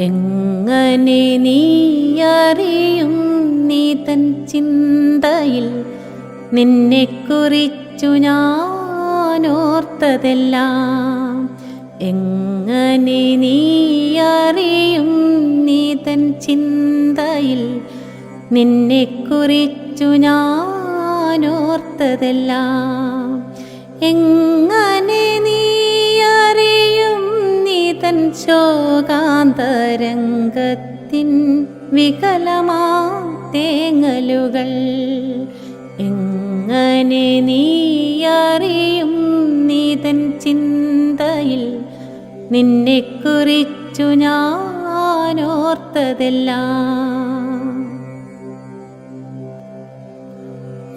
എങ്ങനെ നീ അറിയും? നീ തൻ ചിന്തയിൽ നിന്നെക്കുറിച്ചു ഞാൻ ഓർത്തതെല്ലാം എങ്ങനെ നീ അറിയും? നീ തൻ ചിന്തയിൽ നിന്നെക്കുറിച്ചു ഞാൻ ഓർത്തതെല്ലാം എങ്ങനെ ശോകാന്തരംഗത്തിൻ വികലമാ തേങ്ങലുകൾ. എങ്ങനെ നീയറിയും നീതൻ ചിന്തയിൽ? നിന്നെക്കുറിച്ചു കുറിച്ചു ഓർത്തതെല്ലാം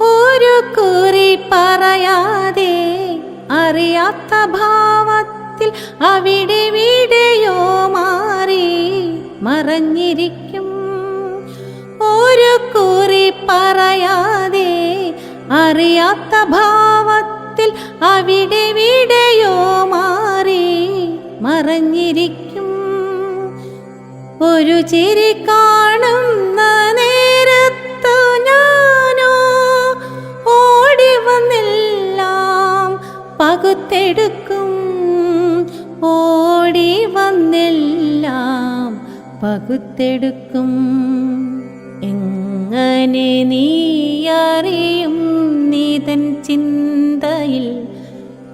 ഒരു കുറി പറയാതെ അറിയാത്ത ഭാവത്തിൽ അവിടെ വീടയോ മാറി മറഞ്ഞിരിക്കും. ഒരു കുറി പറയാതെ അറിയാത്ത ഭാവത്തിൽ അവിടെ വീടയോ മാറി മറഞ്ഞിരിക്കും. ഒരു ചിരി കാണുന്ന നേരത്തു ഞാനോ ഓടി വന്നെല്ലാം പകുത്തെടുക്കും വന്നെല്ലാം പകുത്തെടുക്കും. എങ്ങനെ നീ അറിയും നീ തൻ ചിന്തയിൽ?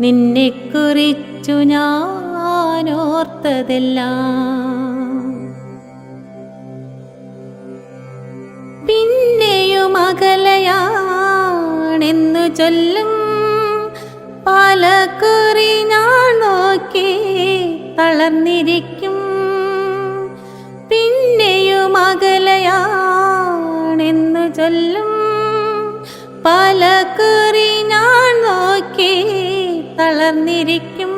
നിന്നെക്കുറിച്ചു ഞാനോർത്തതെല്ലാം. പിന്നെയും അകലയാണെന്നു ചൊല്ലും. പാലക്കുറി ഞാൻ തളർന്നിരിക്കും പിന്നെയും അകലയാണെന്നു ചൊല്ലും. പാലക്കുറി ഞാൻ നോക്കി തളർന്നിരിക്കും.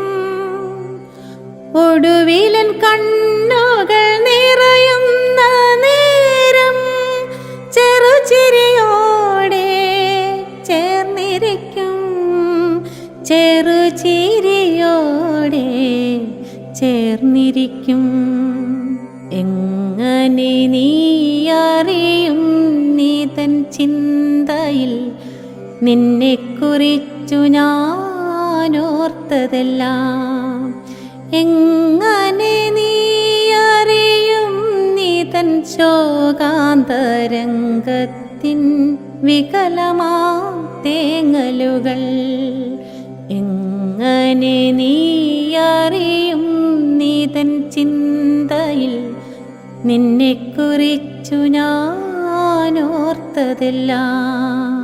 ഒടുവിലൻ കണ്ണുകൾ നിറയുന്ന നേരം ചെറുചിരിയോടെ ചേർന്നിരിക്കും. ചെറുചിരിയോടെ ചേർന്നിരിക്കും. എങ്ങനെ നീ അറിയും? നീ തൻ ചിന്തയിൽ നിന്നെക്കുറിച്ചു കുറിച്ചു ഞാനോർത്തതെല്ലാം. എങ്ങനെ നീ അറിയും? നീ തൻ ശോകാന്തരംഗത്തിൻ വികലമാ തേങ്ങലുകൾ. എങ്ങനെ നീ അറിയും നീ തൻ ചിന്തയിൽ നിന്നെക്കുറിച്ചു ഞാൻ ഓർത്തതെല്ലാം